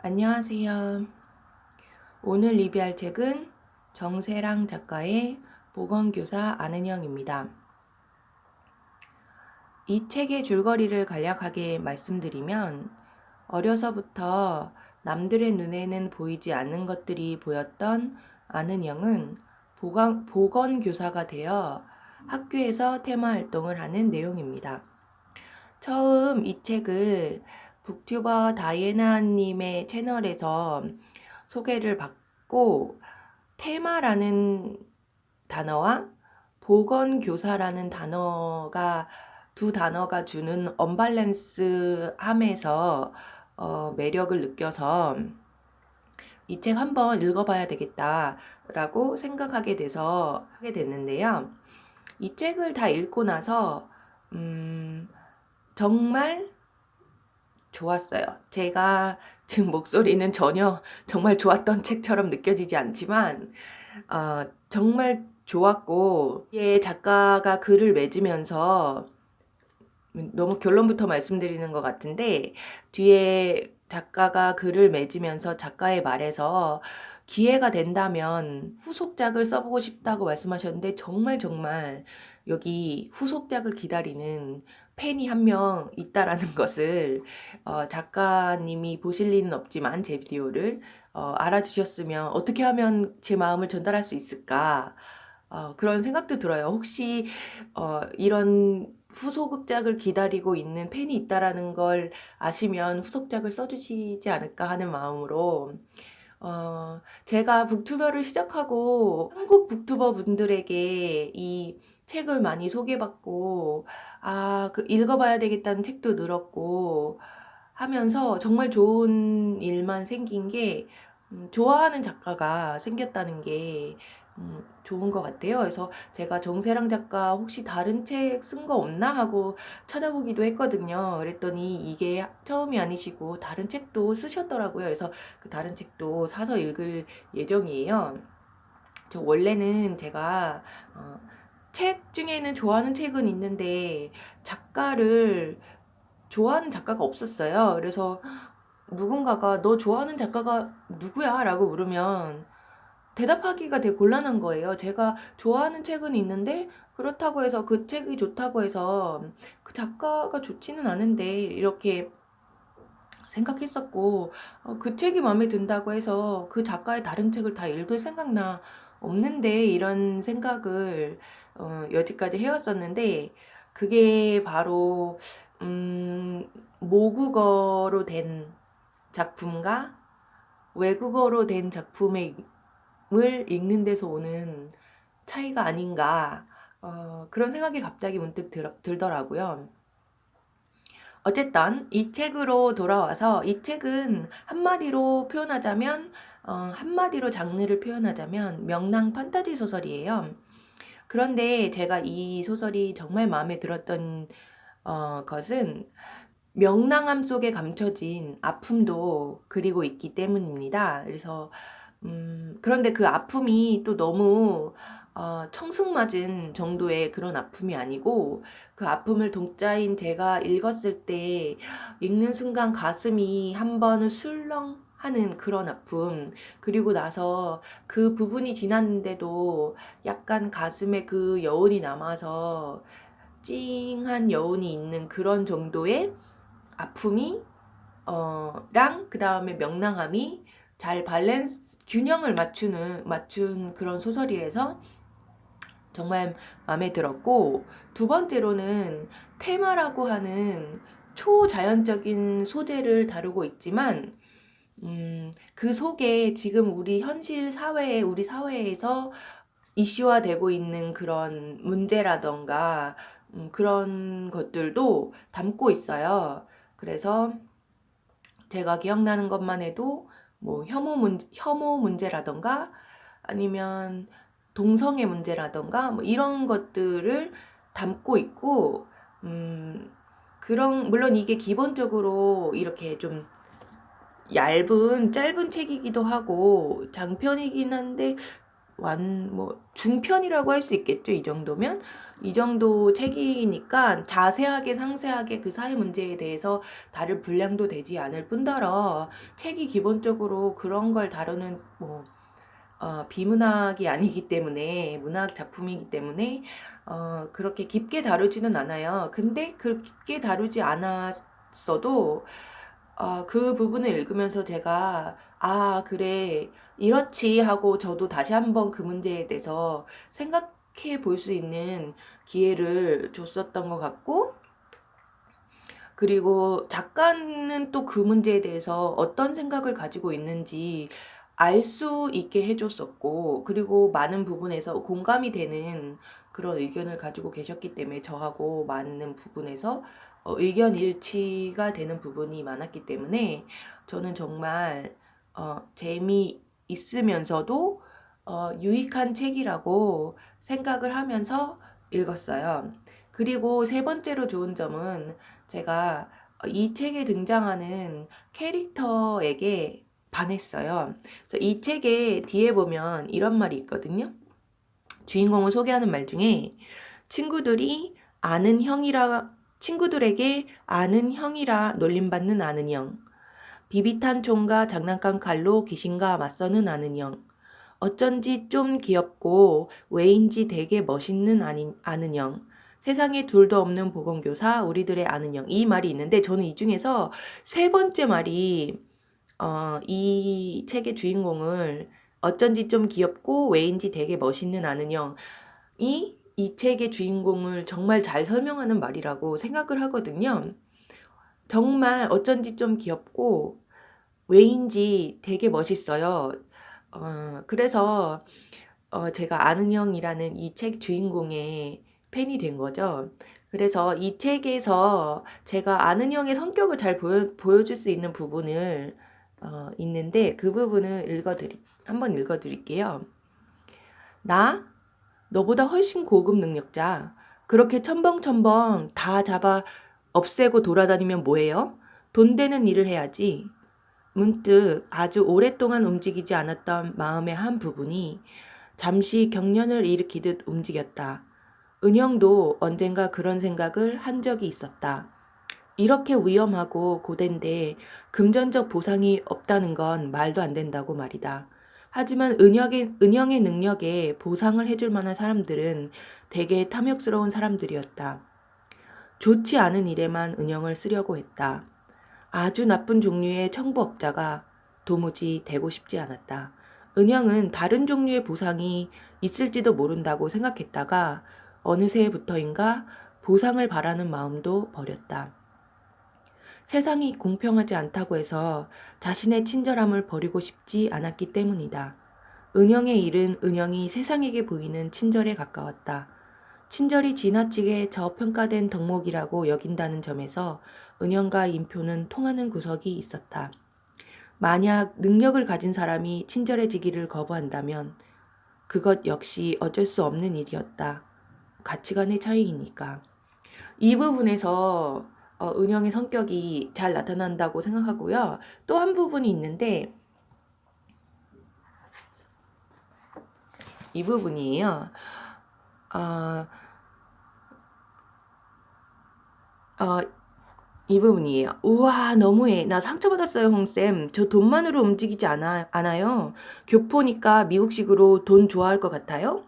안녕하세요. 오늘 리뷰할 책은 정세랑 작가의 보건교사 아는형입니다. 이 책의 줄거리를 간략하게 말씀드리면 어려서부터 남들의 눈에는 보이지 않는 것들이 보였던 아는형은 보건, 보건교사가 되어 학교에서 테마 활동을 하는 내용입니다. 처음 이 책을 북튜버 다이애나님의 채널에서 소개를 받고 테마라는 단어와 보건교사라는 단어가 두 단어가 주는 언밸런스 함에서 어, 매력을 느껴서 이 책 한번 읽어봐야 되겠다라고 생각하게 돼서 하게 됐는데요. 이 책을 다 읽고 나서 음, 정말 좋았어요. 제가 지금 목소리는 전혀 정말 좋았던 책처럼 느껴지지 않지만 어, 정말 좋았고 예 작가가 글을 맺으면서 너무 결론부터 말씀드리는 것 같은데 뒤에 작가가 글을 맺으면서 작가의 말에서 기회가 된다면 후속작을 써보고 싶다고 말씀하셨는데 정말 정말 여기 후속작을 기다리는 팬이 한 명 있다라는 것을 어, 작가님이 보실 리는 없지만 제 비디오를 어, 알아주셨으면 어떻게 하면 제 마음을 전달할 수 있을까 어, 그런 생각도 들어요. 혹시 어, 이런 후속작을 기다리고 있는 팬이 있다라는 걸 아시면 후속작을 써주시지 않을까 하는 마음으로 어, 제가 북튜버를 시작하고 한국 북튜버 분들에게 이 책을 많이 소개받고 아, 그 읽어봐야 되겠다는 책도 늘었고 하면서 정말 좋은 일만 생긴 게 음, 좋아하는 작가가 생겼다는 게 음, 좋은 것 같아요. 그래서 제가 정세랑 작가 혹시 다른 책 쓴 거 없나 하고 찾아보기도 했거든요. 그랬더니 이게 처음이 아니시고 다른 책도 쓰셨더라고요. 그래서 그 다른 책도 사서 읽을 예정이에요. 저 원래는 제가 어, 책 중에는 좋아하는 책은 있는데 작가를 좋아하는 작가가 없었어요. 그래서 누군가가 너 좋아하는 작가가 누구야? 라고 물으면 대답하기가 되게 곤란한 거예요. 제가 좋아하는 책은 있는데 그렇다고 해서 그 책이 좋다고 해서 그 작가가 좋지는 않은데 이렇게 생각했었고 어, 그 책이 마음에 든다고 해서 그 작가의 다른 책을 다 읽을 생각나 없는데 이런 생각을 어, 여지까지 해왔었는데 그게 바로 음, 모국어로 된 작품과 외국어로 된 작품을 읽는 데서 오는 차이가 아닌가 어, 그런 생각이 갑자기 문득 들, 들더라고요. 어쨌든 이 책으로 돌아와서 이 책은 한마디로 표현하자면 어, 한마디로 장르를 표현하자면 명랑 판타지 소설이에요. 그런데 제가 이 소설이 정말 마음에 들었던 어, 것은 명랑함 속에 감춰진 아픔도 그리고 있기 때문입니다. 그래서 음, 그런데 그 아픔이 또 너무 어, 청승맞은 정도의 그런 아픔이 아니고 그 아픔을 독자인 제가 읽었을 때 읽는 순간 가슴이 한 번은 술렁 하는 그런 아픔. 그리고 나서 그 부분이 지났는데도 약간 가슴에 그 여운이 남아서 찡한 여운이 있는 그런 정도의 아픔이 어랑 그 다음에 명랑함이 잘 밸런스 균형을 맞추는 맞춘 그런 소설이라서 정말 마음에 들었고 두 번째로는 테마라고 하는 초자연적인 소재를 다루고 있지만 음, 그 속에 지금 우리 현실 사회에 우리 사회에서 이슈화되고 있는 그런 문제라던가 음, 그런 것들도 담고 있어요. 그래서 제가 기억나는 것만 해도 뭐 혐오 문 혐오 문제라던가 아니면 동성애 문제라던가 뭐 이런 것들을 담고 있고 음 그런 물론 이게 기본적으로 이렇게 좀 얇은 짧은 책이기도 하고 장편이긴 한데 완 뭐 중편이라고 할 수 있겠죠. 이 정도면 이 정도 책이니까 자세하게 상세하게 그 사회 문제에 대해서 다룰 분량도 되지 않을 뿐더러 책이 기본적으로 그런 걸 다루는 뭐 어, 비문학이 아니기 때문에 문학 작품이기 때문에 어, 그렇게 깊게 다루지는 않아요. 근데 그 깊게 다루지 않았어도 어, 그 부분을 읽으면서 제가 아 그래 이렇지 하고 저도 다시 한번 그 문제에 대해서 생각해 볼 수 있는 기회를 줬었던 것 같고 그리고 작가는 또 그 문제에 대해서 어떤 생각을 가지고 있는지 알 수 있게 해줬었고 그리고 많은 부분에서 공감이 되는 그런 의견을 가지고 계셨기 때문에 저하고 많은 부분에서 어, 의견 일치가 되는 부분이 많았기 때문에 저는 정말 어, 재미 있으면서도 어, 유익한 책이라고 생각을 하면서 읽었어요. 그리고 세 번째로 좋은 점은 제가 이 책에 등장하는 캐릭터에게 반했어요. 그래서 이 책의 뒤에 보면 이런 말이 있거든요. 주인공을 소개하는 말 중에 친구들이 아는 형이라 친구들에게 아는 형이라 놀림받는 아는 형. 비비탄 총과 장난감 칼로 귀신과 맞서는 아는 형. 어쩐지 좀 귀엽고 왜인지 되게 멋있는 아닌, 아는 형. 세상에 둘도 없는 보건교사 우리들의 아는 형. 이 말이 있는데 저는 이 중에서 세 번째 말이 어, 이 책의 주인공을 어쩐지 좀 귀엽고 왜인지 되게 멋있는 아는 형이 이 책의 주인공을 정말 잘 설명하는 말이라고 생각을 하거든요. 정말 어쩐지 좀 귀엽고 왜인지 되게 멋있어요. 어, 그래서 어, 제가 아는 형이라는 이 책 주인공의 팬이 된 거죠. 그래서 이 책에서 제가 아는 형의 성격을 잘 보여, 보여줄 수 있는 부분을 어, 있는데 그 부분을 읽어드리 한번 읽어드릴게요. 나 너보다 훨씬 고급 능력자 그렇게 첨벙첨벙 다 잡아 없애고 돌아다니면 뭐해요? 돈 되는 일을 해야지. 문득 아주 오랫동안 움직이지 않았던 마음의 한 부분이 잠시 경련을 일으키듯 움직였다. 은영도 언젠가 그런 생각을 한 적이 있었다. 이렇게 위험하고 고된데 금전적 보상이 없다는 건 말도 안 된다고 말이다. 하지만 은영의, 은영의 능력에 보상을 해줄 만한 사람들은 되게 탐욕스러운 사람들이었다. 좋지 않은 일에만 은영을 쓰려고 했다. 아주 나쁜 종류의 청부업자가 도무지 되고 싶지 않았다. 은영은 다른 종류의 보상이 있을지도 모른다고 생각했다가 어느새부터인가 보상을 바라는 마음도 버렸다. 세상이 공평하지 않다고 해서 자신의 친절함을 버리고 싶지 않았기 때문이다. 은영의 일은 은영이 세상에게 보이는 친절에 가까웠다. 친절이 지나치게 저평가된 덕목이라고 여긴다는 점에서 은영과 인표는 통하는 구석이 있었다. 만약 능력을 가진 사람이 친절해지기를 거부한다면 그것 역시 어쩔 수 없는 일이었다. 가치관의 차이니까. 이 부분에서 어, 은영의 성격이 잘 나타난다고 생각하고요. 또 한 부분이 있는데 이 부분이에요. 어, 어, 이 부분이에요. 우와, 너무해. 나 상처받았어요, 홍쌤. 저 돈만으로 움직이지 않아, 않아요. 교포니까 미국식으로 돈 좋아할 것 같아요?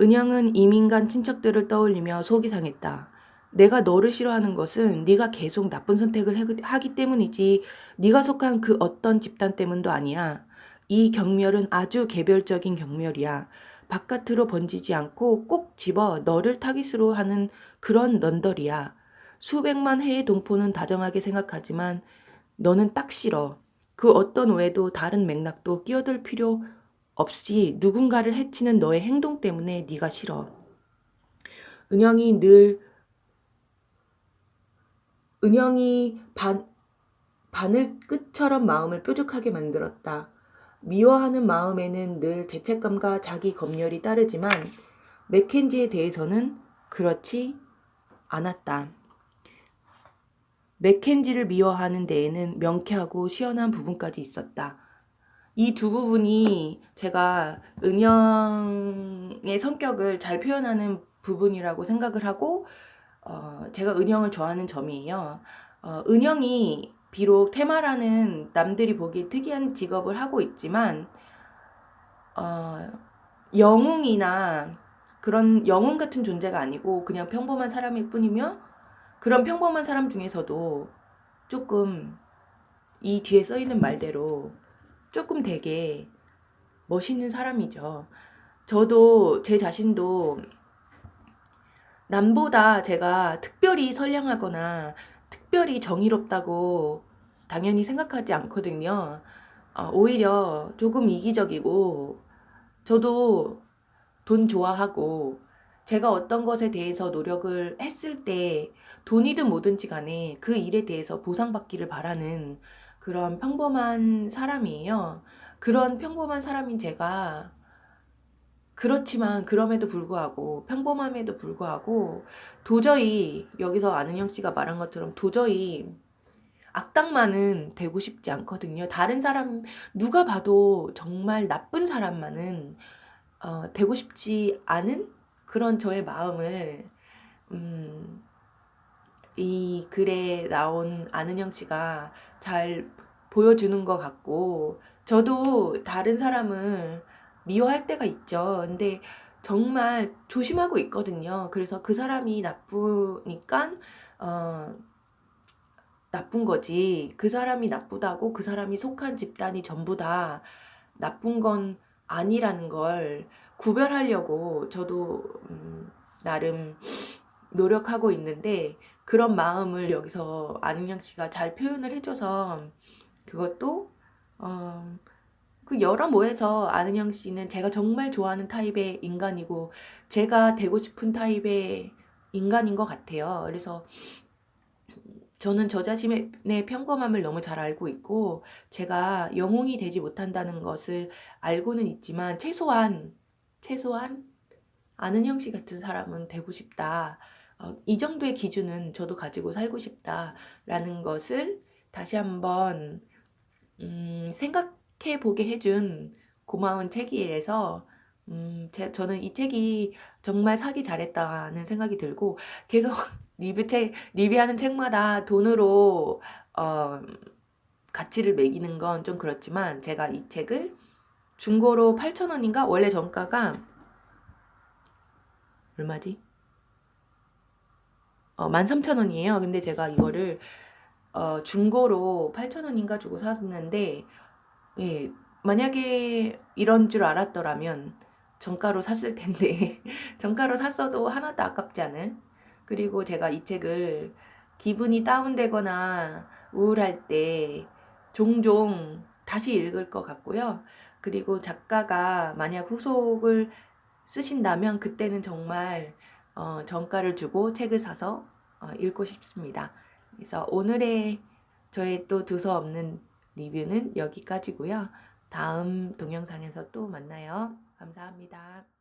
은영은 이민간 친척들을 떠올리며 속이 상했다. 내가 너를 싫어하는 것은 네가 계속 나쁜 선택을 하기 때문이지 네가 속한 그 어떤 집단 때문도 아니야. 이 경멸은 아주 개별적인 경멸이야. 바깥으로 번지지 않고 꼭 집어 너를 타깃으로 하는 그런 넌덜이야. 수백만 해의 동포는 다정하게 생각하지만 너는 딱 싫어. 그 어떤 오해도 다른 맥락도 끼어들 필요 없이 누군가를 해치는 너의 행동 때문에 네가 싫어. 은영이 늘 은영이 반, 바늘 끝처럼 마음을 뾰족하게 만들었다. 미워하는 마음에는 늘 죄책감과 자기 검열이 따르지만 맥켄지에 대해서는 그렇지 않았다. 맥켄지를 미워하는 데에는 명쾌하고 시원한 부분까지 있었다. 이 두 부분이 제가 은영의 성격을 잘 표현하는 부분이라고 생각을 하고 어, 제가 은영을 좋아하는 점이에요. 어, 은영이 비록 테마라는 남들이 보기에 특이한 직업을 하고 있지만 어, 영웅이나 그런 영웅 같은 존재가 아니고 그냥 평범한 사람일 뿐이며 그런 평범한 사람 중에서도 조금 이 뒤에 써 있는 말대로 조금 되게 멋있는 사람이죠. 저도 제 자신도 남보다 제가 특별히 선량하거나 특별히 정의롭다고 당연히 생각하지 않거든요. 어, 오히려 조금 이기적이고 저도 돈 좋아하고 제가 어떤 것에 대해서 노력을 했을 때 돈이든 뭐든지 간에 그 일에 대해서 보상받기를 바라는 그런 평범한 사람이에요. 그런 평범한 사람인 제가 그렇지만 그럼에도 불구하고 평범함에도 불구하고 도저히 여기서 안은영 씨가 말한 것처럼 도저히 악당만은 되고 싶지 않거든요. 다른 사람 누가 봐도 정말 나쁜 사람만은 어, 되고 싶지 않은 그런 저의 마음을 음, 이 글에 나온 안은영 씨가 잘 보여주는 것 같고 저도 다른 사람을 미워할 때가 있죠. 근데 정말 조심하고 있거든요. 그래서 그 사람이 나쁘니까 어, 나쁜 거지. 그 사람이 나쁘다고 그 사람이 속한 집단이 전부 다 나쁜 건 아니라는 걸 구별하려고 저도 음, 나름 노력하고 있는데 그런 마음을 여기서 안은영 씨가 잘 표현을 해줘서 그것도 어, 그 여러 모에서 안은영 씨는 제가 정말 좋아하는 타입의 인간이고 제가 되고 싶은 타입의 인간인 것 같아요. 그래서 저는 저 자신의 평범함을 너무 잘 알고 있고 제가 영웅이 되지 못한다는 것을 알고는 있지만 최소한 최소한 안은영 씨 같은 사람은 되고 싶다. 어, 이 정도의 기준은 저도 가지고 살고 싶다라는 것을 다시 한번 음, 생각 해 보게 해준 고마운 책이라서 음, 제, 저는 이 책이 정말 사기 잘했다는 생각이 들고 계속 리뷰 책 리뷰하는 책마다 돈으로 어, 가치를 매기는 건 좀 그렇지만 제가 이 책을 중고로 8,000원인가? 원래 정가가 얼마지? 어, 13,000원이에요. 근데 제가 이거를 어, 중고로 8,000원인가 주고 샀는데 예, 만약에 이런 줄 알았더라면 정가로 샀을 텐데 정가로 샀어도 하나도 아깝지 않은 그리고 제가 이 책을 기분이 다운되거나 우울할 때 종종 다시 읽을 것 같고요. 그리고 작가가 만약 후속을 쓰신다면 그때는 정말 어, 정가를 주고 책을 사서 어, 읽고 싶습니다. 그래서 오늘의 저의 또 두서 없는 리뷰는 여기까지고요. 다음 동영상에서 또 만나요. 감사합니다.